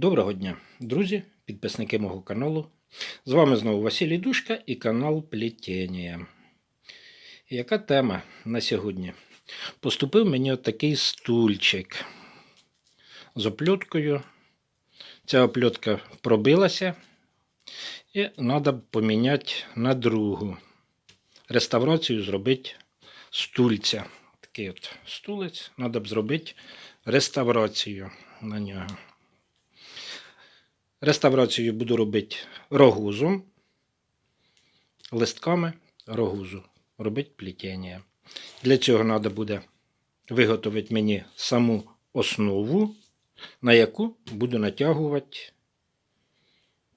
Доброго дня, друзі, підписники мого каналу. З вами знову Василій Душка і канал Плетіння. Яка тема на сьогодні? Поступив мені отакий стульчик з опльоткою. Ця опльотка пробилася, і треба поміняти на другу. Реставрацію зробити стульця. Такий от стулець, треба зробити реставрацію на нього. Реставрацію буду робити рогузом, листками рогузу. Робити плетіння. Для цього треба буде виготовити мені саму основу, на яку буду натягувати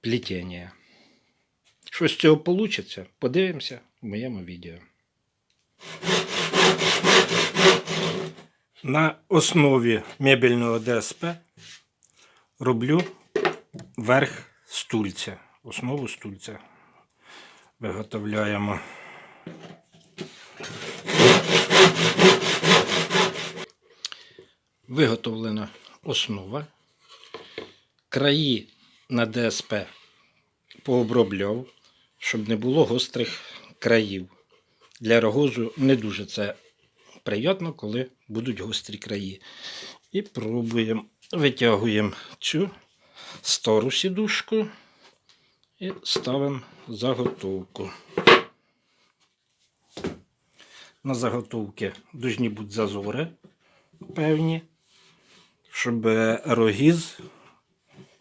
плетіння. Що з цього вийде, подивимося в моєму відео. На основі мебельного ДСП роблю верх стульця, основу стульця виготовляємо. Виготовлена основа. Краї на ДСП пообробляв, щоб не було гострих країв. Для рогозу не дуже це приємно, коли будуть гострі краї. І пробуємо, витягуємо цю стару сідушку і ставимо заготовку. На заготовки повинні бути зазори певні, щоб рогіз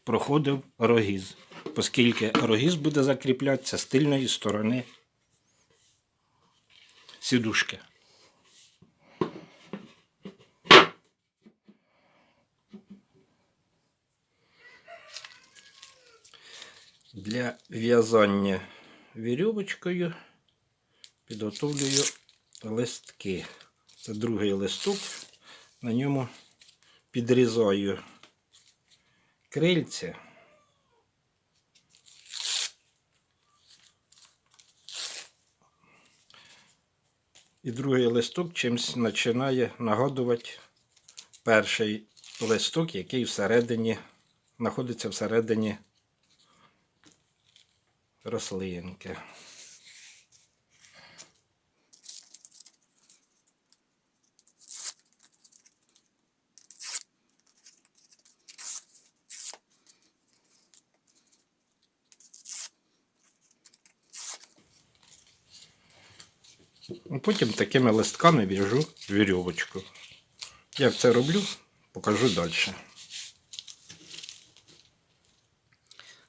проходив рогіз, оскільки рогіз буде закріплятися з тильної сторони сідушки. Для в'язання вірьовочкою підготовлюю листки. Це другий листок. На ньому підрізаю крильця. І другий листок чимось починає нагадувати перший листок, який всередині знаходиться всередині рослинки. Потім такими листками в'яжу вірьовочку. Як це роблю, покажу далі.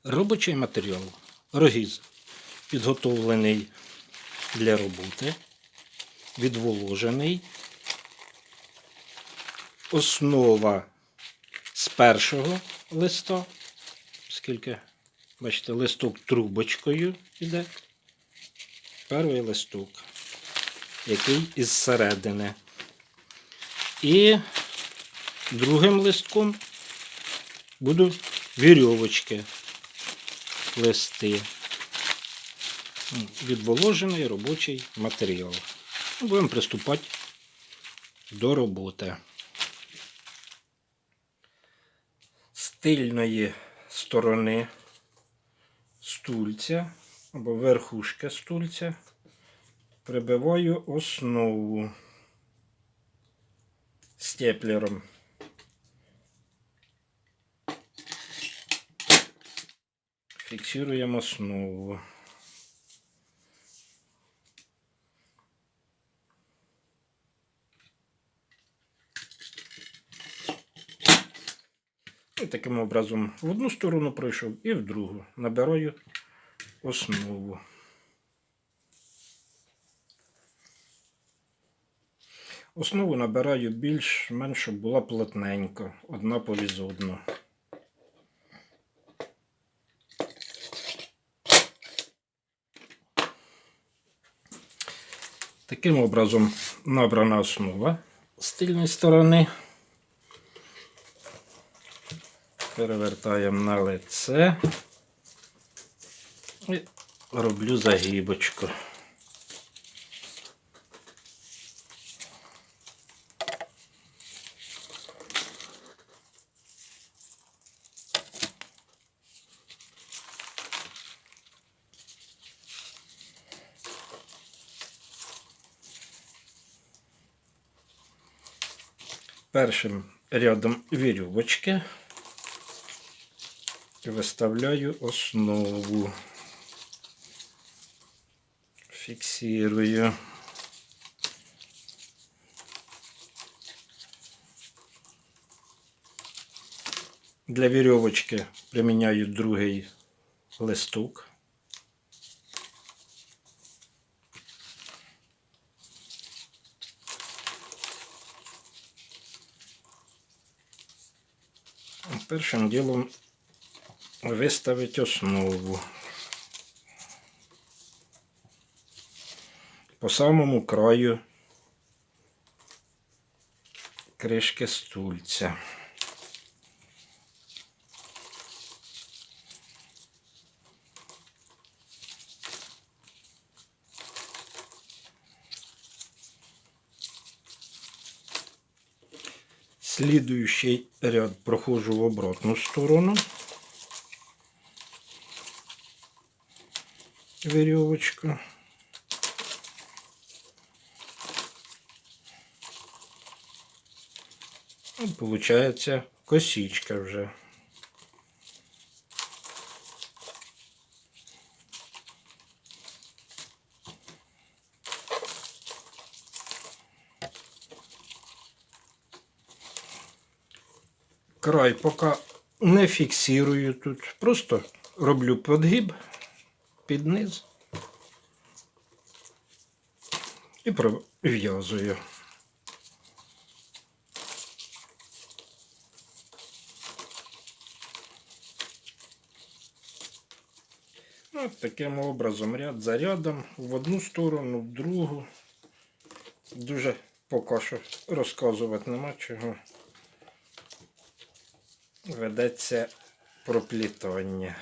Робочий матеріал. Рогіз підготовлений для роботи, відволожений. Основа з першого листа, скільки, бачите, листок трубочкою йде. Перший листок, який із середини. І другим листком буду вірьовочки листи. Відволожений робочий матеріал. Будемо приступати до роботи. З тильної сторони стульця або верхушки стульця прибиваю основу степлером. Фіксуємо основу. І таким образом в одну сторону пройшов і в другу. Набираю основу. Основу набираю більш-менш, щоб була плотненько, одна повіз одну. Таким образом набрана основа з тильної сторони. Перевертаємо на лице і роблю загибочку. Першим рядом вірьовочки виставляю основу. Фіксирую. Для вірьовочки приміняю другий листок. Першим ділом виставити основу. По самому краю кришки стульця. Следующий ряд прохожу в обратную сторону. Веревочка. И получается косичка уже. Край поки не фіксую тут. Просто роблю подгиб під низ і пров'язую. От таким образом ряд за рядом в одну сторону, в другу. Дуже поки що розказувати нема чого ведеться проплітання.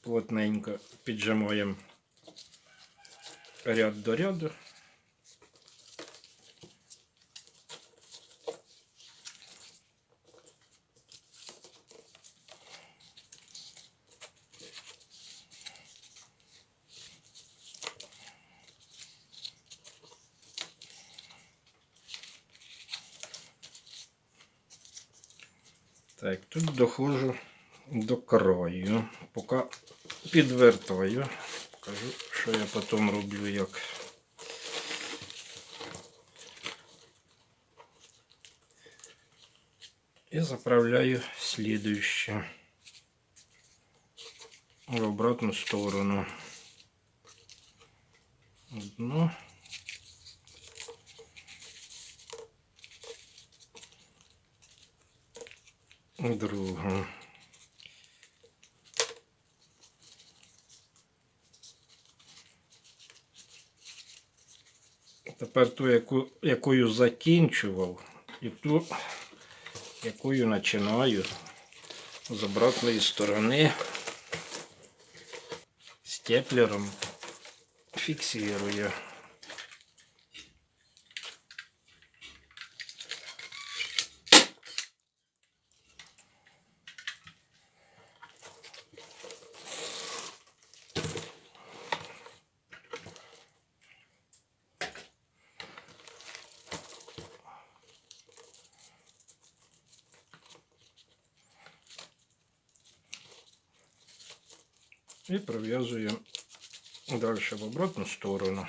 Плотненько піджимаємо ряд до ряду. Так, тут доходжу до краю. Поки підвертаю. Покажу, що я потім роблю як. І заправляю слідуще в обратну сторону. Одну. Другу. Тепер ту, яку, якою закінчував, і ту, якою починаю з обратної сторони степлером фіксирую. І пров'язуємо далі в обратну сторону.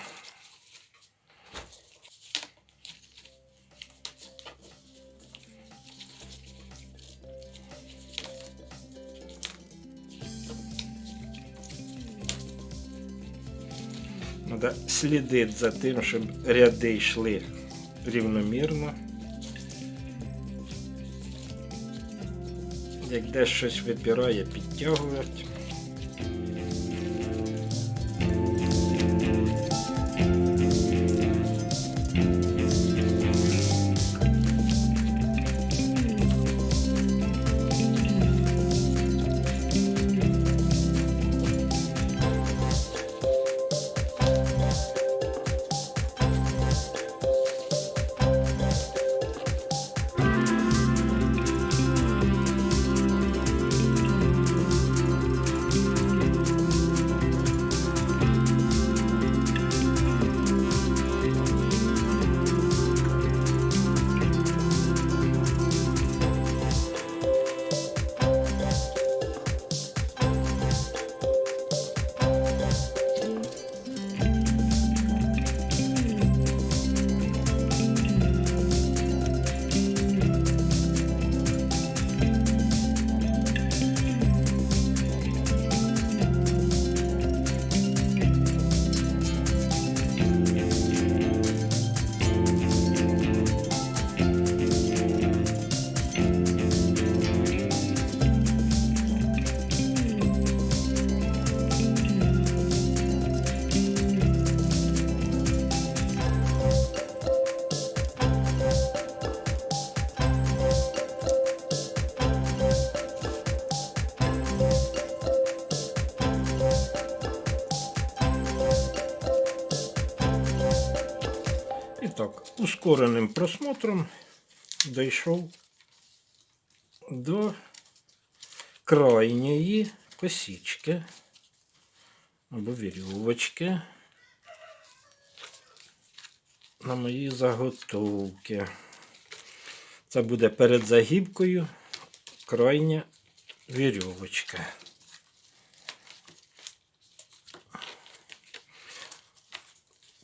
Треба слідити за тим, щоб ряди йшли рівномірно. Як десь щось випирає, підтягувати. Так, ускореним просмотром дійшов до крайньої косічки або вірьовочки на мої заготовки. Це буде перед загибкою крайня вірьовочка.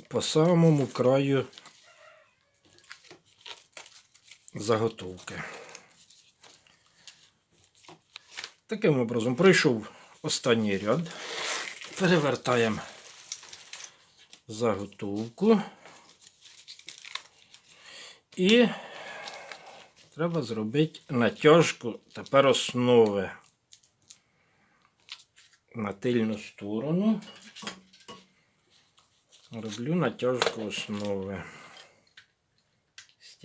По самому краю заготовки. Таким образом пройшов останній ряд. Перевертаємо заготовку. І треба зробити натяжку тепер основи на тильну сторону. Роблю натяжку основи.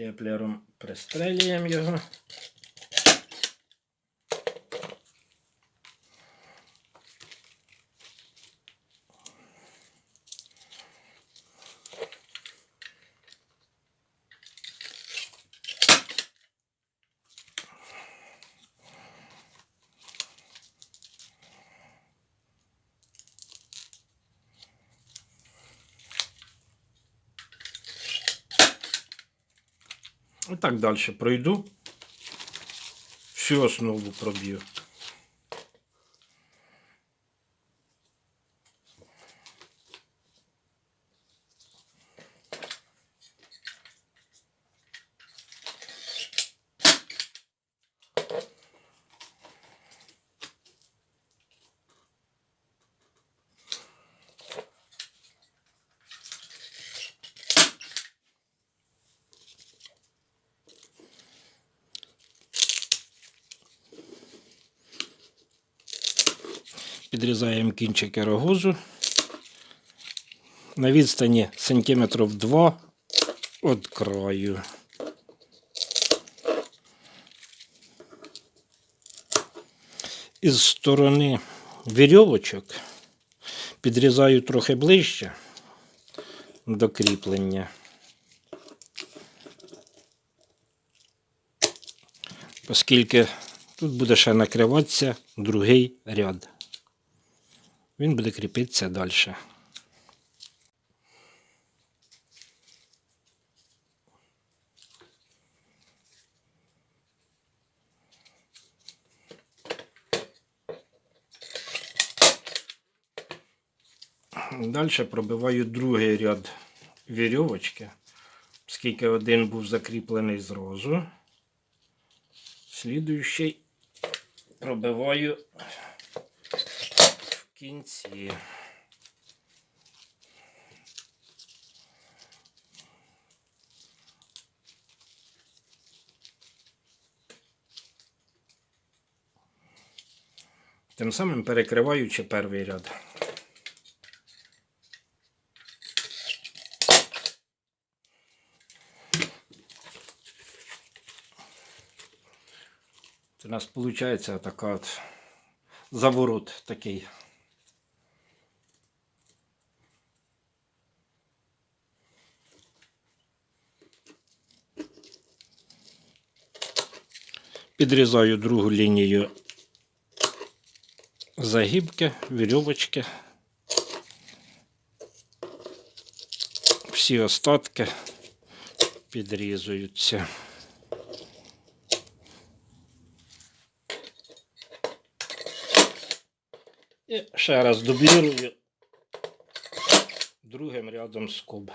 Степлером пристрелюємо його. І так далі пройду. Всю основу проб'ю. Підрізаємо кінчики рогозу на відстані сантиметрів 2 від краю. Із сторони вірьовочок підрізаю трохи ближче до кріплення. Оскільки тут буде ще накриватися другий ряд. Він буде кріпитися далі. Далі пробиваю другий ряд вірьовочки, оскільки один був закріплений зразу. Слідуючий пробиваю кінці. Тим самим перекриваючи перший ряд. Це у нас виходить така от заворот такий. Підрізаю другу лінію загибки, вірьовочки. Всі остатки підрізуються. І ще раз дублірую другим рядом скоб.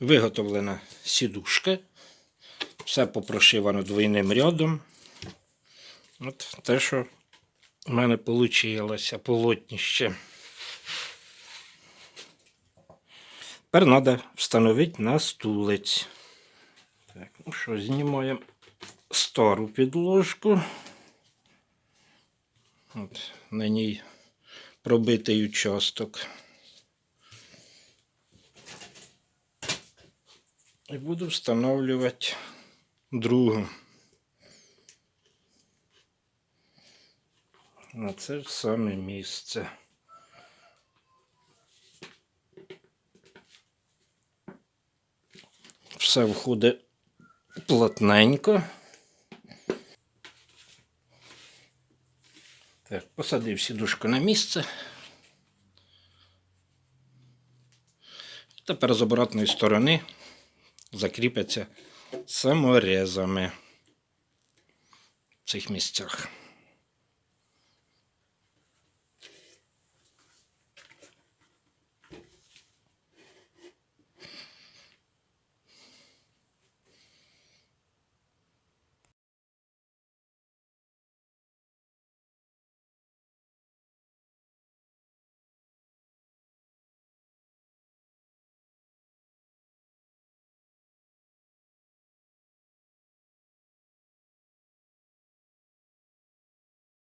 Виготовлена сідушка. Все попрошивано двойним рядом. От те, що в мене вийшло полотніще. Тепер треба встановити на стулець. Так, ну що, знімаємо стару підложку. От, на ній пробитий участок. і буду встановлювати другу. На це ж саме місце. Все входить плотненько. Так, посадив сідушку на місце. Тепер з обратної сторони закріпиться саморезами в цих місцях.